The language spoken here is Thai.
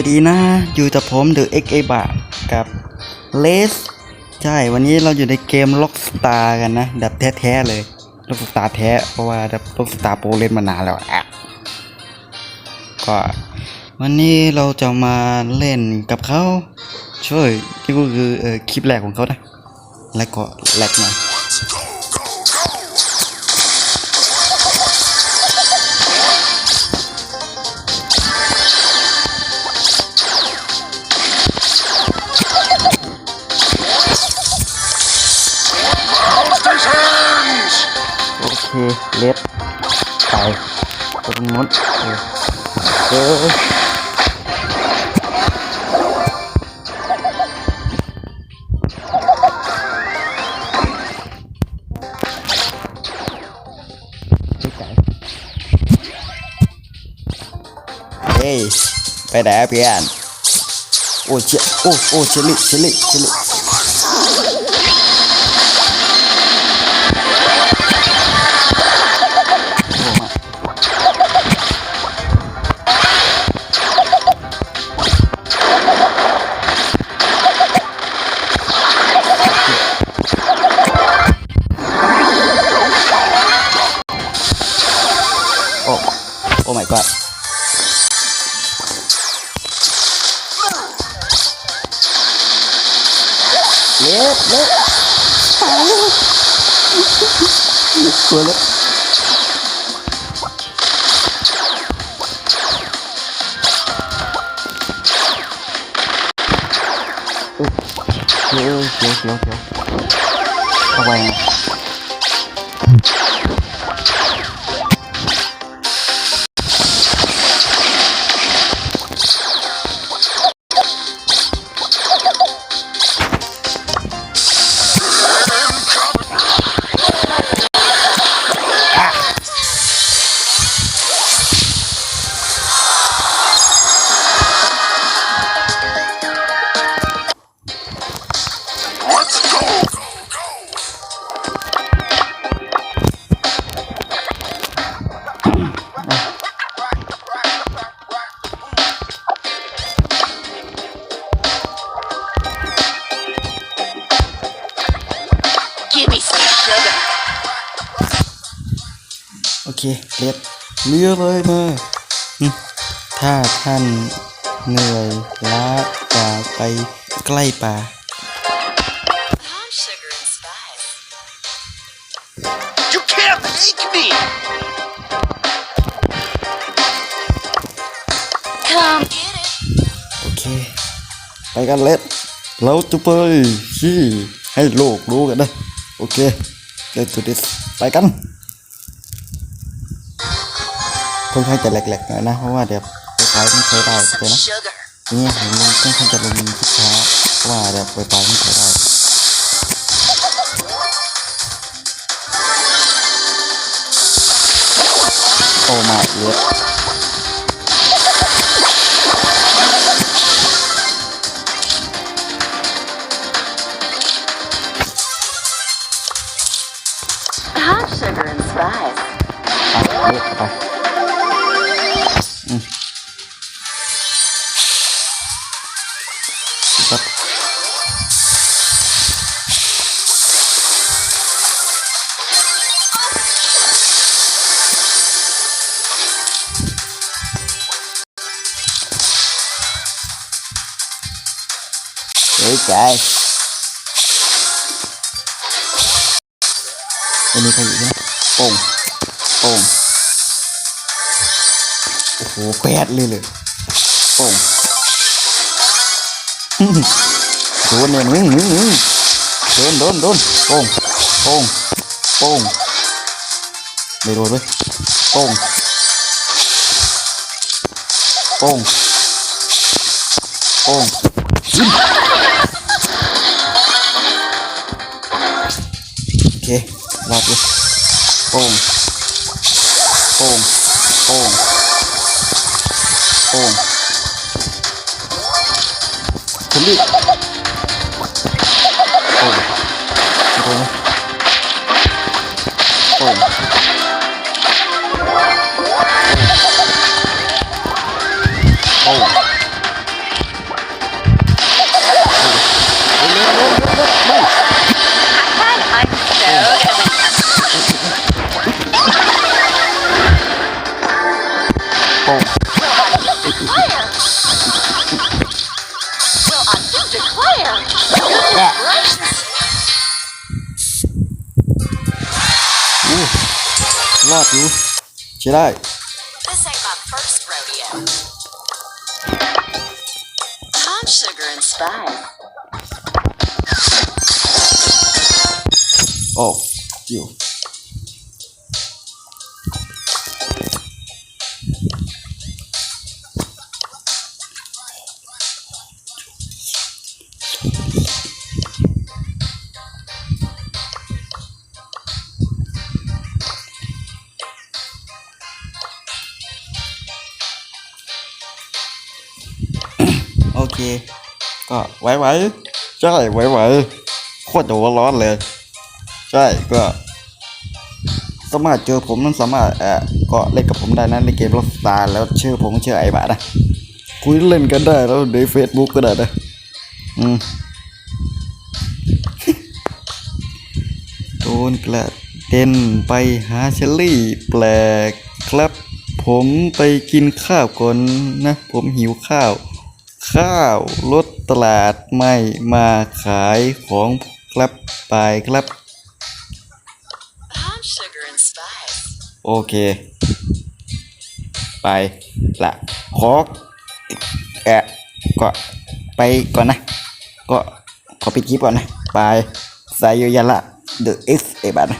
วัสดีนะ อยู่กับผมเดอะเอ็กเอบะกับเลสใช่ วันนี้เราอยู่ในเกมล็อกสตาร์กันนะแบบแท้ๆเลยล็อกสตาร์แท้ เพราะว่าแบบล็อกสตาร์โปรเล่นมานานแล้วอะก็วันนี้เราจะมาเล่นกับเขาช่วยนี่ก็คือออคลิปแรกของเขานะ แล้วก็แลกหน่อย thì liệt phải tôi muốn ừ. Hey, phải đá biển. À? Ôi chết, ô ô chết lị, chiến lị, chiến lị. 来来，惨了，你死了。行行行行，大官人。嗯 me some sugar. โอเคเล็บเรือเลยมาอืมถ้าท่านเหนื่อยล้าจากไปใกล้ป่า Hot sugar and spice. You can't make me! Come get it. โอเค ไปกันเล็ดเราจะไปที่ให้โลกรู้กันนะ โอเค let's do this ไปกันค่อนข้างจะแหลกๆหน่อยนะ เพราะว่าเดี๋ยวไฟฟ้าต้องใช้ได้ใช่ไหม sugar. นี่ผมลงค่อนข้างจะลงช้าเพราะว่าเดี๋ยวไฟฟ้าต้องใช้ได้โอ้มาเล็ด Hot nước vào đây ừ. Rất. Để chạy Bên đây có gì đó Bồn Bồn อันนี้ใครอยู่เนี่ยโอ้แปดเลยเลยโป่งโดนเนี่ยมึงมึงมึงโดนโดนโดนโป่งโป่งโป่งไม่โดนเว้ยโป่งโป่งโป่งโอเครอบเลยโป่งโป่งโป่ง ồn chuẩn bị ồn ồn ồn ồn ồn Let's go, let's go, let's go. รอดอยู่ใช้ได้ This ain't เค ก็ไหวๆใช่ไหวๆโคตรหัวร้อนเลย ใช่ก็สามารถเจอผมนั้นสามารถเอ่อก็เล่นกับผมได้นะในเกมล็อกสตาร์แล้วชื่อผมชื่อไอ้บะนะคุยเล่นกันได้แล้วในเฟซบุ๊กก็ได้นะอืมโดนกระเด็นไปหาเชลลี่แปลกครับ ผมไปกินข้าวก่อนนะ ผมหิวข้าว ข้าวรถตลาดไม่มาขายของครับไปครับ I'm sugar and spice. โอเค ไปละขอแอะก็ไปก่อนนะ ก็ขอปิดคลิปก่อนนะ ไปสายโยยาละ The X เอบันนะ